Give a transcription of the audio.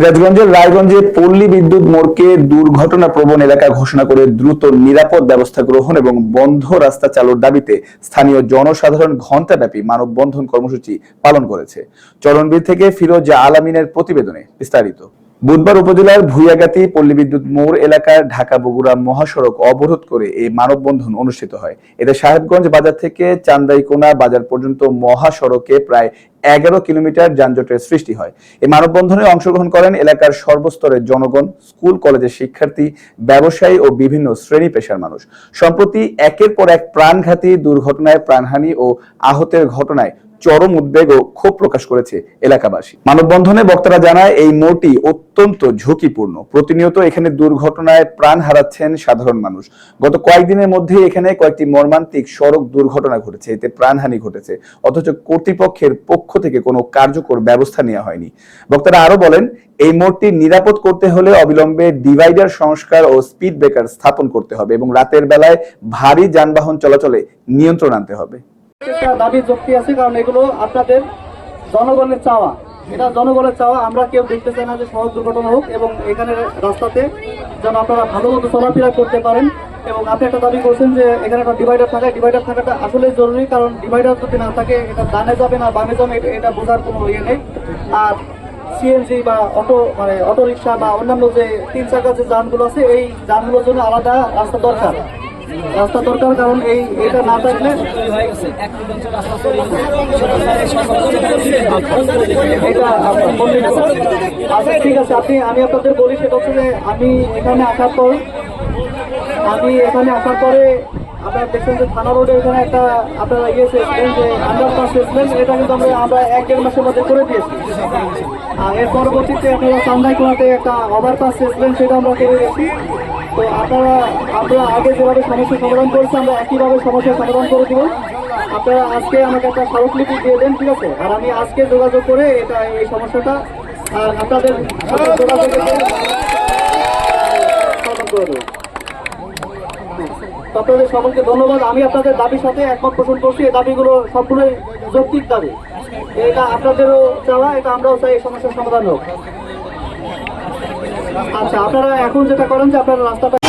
সিরাজগঞ্জের রায়গঞ্জে পল্লী বিদ্যুৎ মোড়কে দুর্ঘটনা প্রবণ এলাকা ঘোষণা করে দ্রুত নিরাপদ ব্যবস্থা গ্রহণ এবং বন্ধ রাস্তা চালুর দাবিতে স্থানীয় জনসাধারণ ঘণ্টাব্যাপী মানববন্ধন কর্মসূচি পালন করেছে। চরণবীর থেকে ফিরোজ আলামিনের প্রতিবেদনে বিস্তারিত। বুধবার উপজেলার ভুইয়াগাতি পল্লী বিদ্যুৎ মোড় এলাকার ঢাকা বগুড়া মহাসড়ক অবরোধ করে এই মানববন্ধন অনুষ্ঠিত হয়। এতে সাহেবগঞ্জ বাজার থেকে চান্দাইকোনা বাজার পর্যন্ত মহাসড়কে প্রায় এগারো কিলোমিটার যানজটের সৃষ্টি হয়। এই মানববন্ধনে অংশগ্রহণ করেন এলাকার সর্বস্তরের জনগণ, স্কুল, কলেজের শিক্ষার্থী, ব্যবসায়ী ও বিভিন্ন শ্রেণি পেশার মানুষ। সম্প্রতি একের পর এক প্রাণঘাতী দুর্ঘটনায় প্রাণহানি ও আহতের ঘটনায় চরম উদ্বেগ ও ক্ষোভ প্রকাশ করেছে এলাকাবাসী। মানববন্ধনে বক্তারা জানায়, এই মোড়টি অত্যন্ত ঝুঁকিপূর্ণ। প্রতিনিয়ত এখানে দুর্ঘটনায় প্রাণ হারাচ্ছেন সাধারণ মানুষ। গত কয়েকদিনের মধ্যে এখানে কয়েকটি মর্মান্তিক সড়ক দুর্ঘটনা ঘটেছে। এতে প্রাণহানি ঘটেছে। অথচ কর্তৃপক্ষের পক্ষ থেকে কোনো কার্যকর ব্যবস্থা নেওয়া হয়নি। বক্তারা আরও বলেন, এই মোড়টি নিরাপদ করতে হলে অবিলম্বে ডিভাইডার সংস্কার ও স্পিড ব্রেকার স্থাপন করতে হবে এবং রাতের বেলায় ভারী যানবাহন চলাচলে নিয়ন্ত্রণ আনতে হবে। একটা দাবি যুক্তি আছে, কারণ এগুলো আপনাদের জনগণের চাওয়া। এটা জনগণের চাওয়া, আমরা কেউ দেখতে চাই না যে সড়ক দুর্ঘটনা হোক এবং এখানে রাস্তাতে যেন আপনারা ভালো মতো চলাফেরা করতে পারেন। এবং আপনি একটা দাবি করছেন যে এখানে একটা ডিভাইডার থাকে ডিভাইডার থাকাটা আসলে জরুরি, কারণ ডিভাইডার যদি না থাকে, এটা ডানে যাবে না, বামে যাবে, এটা- এটা বোঝার কোনো ইয়ে নেই। আর সিএনজি বা অটো মানে অটো রিক্সা বা অন্যান্য যে তিন চাকার যে যানগুলো আছে, এই যানগুলোর জন্য আলাদা রাস্তা দরকার। রাস্তা দরকার, কারণ এই এটা না থাকলে এটা আচ্ছা ঠিক আছে, আপনি, আমি আপনাদের বলি সেটা আমি এখানে আসার পর, আমি এখানে আসার পরে আপনারা দেখছেন যে থানা রোডে এখানে একটা আপনারা ইয়ে চেয়েছিলেন যে আন্ডার পাস চেয়েছিলেন এটা কিন্তু আমরা আমরা এক দেড় মাসের মধ্যে করে দিয়েছি। আর এর পরবর্তীতে আপনারা চান্দাই কোনাতে একটা ওভারপাস চেয়েছিলেন সেটা আমরা করে দিয়েছি। তো আপনারা আমরা আগে যেভাবে সমস্যার সমাধান করেছি, আমরা একইভাবে সমস্যার সমাধান করে দিব। আপনারা আজকে আমাকে একটা স্মারকলিপি দিয়ে দেন, ঠিক আছে? আর আমি আজকে যোগাযোগ করে এটা, এই সমস্যাটা, আর আপনাদের যোগাযোগ আপনাদের সকলকে ধন্যবাদ। আমি আপনাদের দাবির সাথে একমত পোষণ করছি। এই দাবিগুলো সবগুলোই যৌক্তিক দাবি। এটা আপনাদেরও চাওয়া, এটা আমরাও চাই এই সমস্যার সমাধান হোক। আচ্ছা আপনারা এখন যেটা করেন যে আপনারা রাস্তাটা